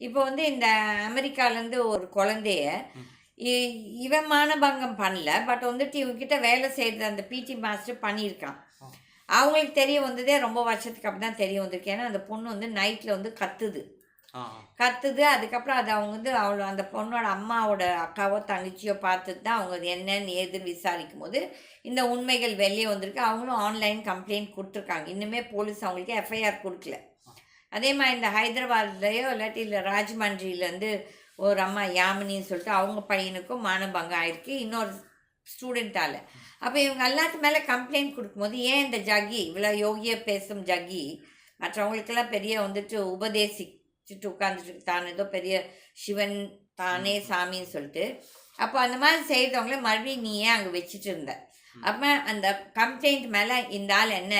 இப்போ வந்து இந்த அமெரிக்காலேருந்து ஒரு குழந்தைய இ- இவன் மானபங்கம் பண்ணல பட் வந்துட்டு இவங்ககிட்ட வேலை செய்கிறது அந்த பிடி மாஸ்டர் பண்ணியிருக்கான். அவங்களுக்கு தெரிய வந்ததே ரொம்ப வருஷத்துக்கு அப்படி தான் தெரிய வந்திருக்கு. ஏன்னா அந்த பொண்ணு வந்து நைட்டில் வந்து கத்துது. கத்துது அதுக்கப்புறம் அது அவங்க வந்து அவளோ அந்த பொண்ணோட அம்மாவோட அக்காவோ தங்கச்சியோ பார்த்துட்டு தான் அவங்க என்னன்னு ஏதுன்னு விசாரிக்கும் போது இந்த உண்மைகள் வெளியே வந்திருக்கு. அவங்களும் ஆன்லைன் கம்ப்ளைண்ட் கொடுத்துருக்காங்க. இன்னுமே போலீஸ் அவங்களுக்கு எஃப்ஐஆர் கொடுக்கல. அதே மாதிரி இந்த ஹைதராபாத்லேயோ இல்லாட்டி இல்லை ராஜமன்றிலேருந்து ஒரு அம்மா யாமினின்னு சொல்லிட்டு அவங்க பையனுக்கும் மானபங்கம் ஆயிருக்கு இன்னொரு ஸ்டூடெண்ட்டால் அப்போ இவங்க எல்லாத்து மேலே கம்ப்ளைண்ட் கொடுக்கும்போது ஏன் இந்த ஜக்கி இவ்வளோ யோகிய பேசும் ஜக்கி? மற்றவங்களுக்கெல்லாம் பெரிய வந்துட்டு உபதேசிச்சுட்டு உட்காந்துட்டு தான் ஏதோ பெரிய சிவன் தானே சாமின்னு சொல்லிட்டு. அப்போ அந்த மாதிரி செய்கிறவங்கள மறுபடியும் நீ ஏன் அங்கே வச்சுட்டு இருந்த? அப்போ அந்த கம்ப்ளைண்ட் மேலே இந்த ஆள் என்ன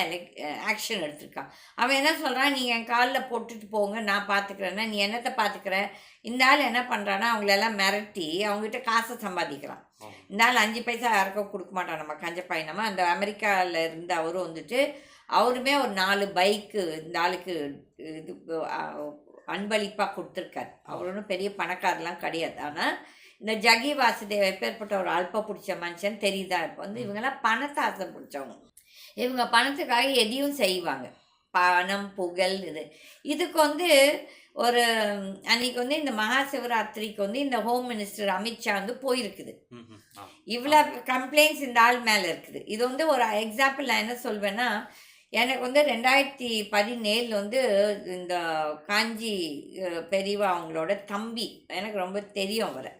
ஆக்ஷன் எடுத்திருக்கான். அவன் என்ன சொல்கிறான் நீங்கள் என் காலில் போட்டுட்டு போங்க நான் பார்த்துக்கிறேன்னா நீ என்னத்தை பார்த்துக்கிற இந்த ஆள் என்ன பண்ணுறான்னா அவங்களெல்லாம் மிரட்டி அவங்ககிட்ட காசை சம்பாதிக்கிறான். இந்த ஆள் அஞ்சு பைசா யாருக்கும் கொடுக்க மாட்டான் நம்ம கஞ்ச பையனமா. அந்த அமெரிக்காவில் இருந்த அவரும் வந்துட்டு அவருமே ஒரு நாலு பைக்கு இந்த ஆளுக்கு இது அன்பளிப்பாக கொடுத்துருக்காரு. அவர் ஒன்றும் பெரிய பணக்காரர்லாம் கிடையாது. ஆனால் இந்த ஜகி வாசுதேவ் எப்பேற்பட்ட ஒரு அல்ப பிடிச்ச மனுஷன் தெரியுதா? இப்போ வந்து இவங்கெல்லாம் பணத்தை ஆசை பிடிச்சவங்க. இவங்க பணத்துக்காக எதையும் செய்வாங்க. பணம் புகழ் இது. இதுக்கு வந்து ஒரு அன்னைக்கு வந்து இந்த மகா சிவராத்திரிக்கு வந்து இந்த ஹோம் மினிஸ்டர் அமித்ஷா வந்து போயிருக்குது. இவ்வளோ கம்ப்ளைண்ட்ஸ் இந்த ஆள் மேலே இருக்குது. இது வந்து ஒரு எக்ஸாம்பிள் நான் என்ன சொல்வேன்னா எனக்கு வந்து ரெண்டாயிரத்தி பதினேழில் வந்து இந்த காஞ்சி பெரியவா அவங்களோட தம்பி. எனக்கு ரொம்ப தெரியும் அவரை.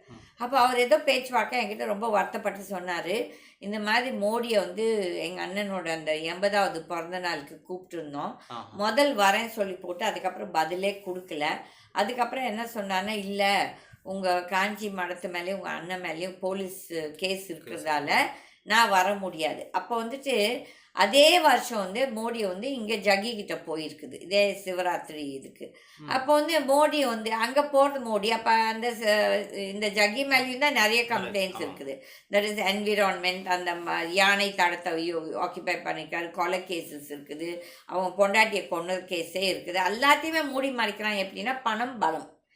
அப்போ அவர் ஏதோ பேச்சுவாக்க என்கிட்ட ரொம்ப வருத்தப்பட்டு சொன்னார். இந்த மாதிரி மோடியை வந்து எங்கள் அண்ணனோட அந்த எண்பதாவது பிறந்த நாளுக்கு கூப்பிட்டுருந்தோம். முதல் வரேன் சொல்லி போட்டு அதுக்கப்புறம் பதிலே கொடுக்கல. அதுக்கப்புறம் என்ன சொன்னான்னா இல்லை உங்கள் காஞ்சி மடத்து மேலேயும் உங்கள் அண்ணன் மேலேயும் போலீஸ் கேஸ் இருக்கிறதால நான் வர முடியாது. அப்போ வந்துட்டு அதே வருஷம் வந்து மோடி வந்து இங்கே ஜக்கி கிட்ட போயிருக்குது. இதே சிவராத்திரி இதுக்கு. அப்போ வந்து மோடி வந்து அங்கே போகிறது மோடி. அப்போ அந்த இந்த ஜக்கி மேலேயும் தான் நிறைய கம்ப்ளைண்ட்ஸ். இருக்குது. தட் இஸ் என்விரான்மெண்ட் அந்த யானை தடத்தை ஆக்கிபை பண்ணிருக்காரு கொலை கேசஸ் இருக்குது. அவங்க பொண்டாட்டியை கொன்ன கேஸே இருக்குது. எல்லாத்தையுமே மூடி மறைக்கிறான் எப்படின்னா பணம் பலம்.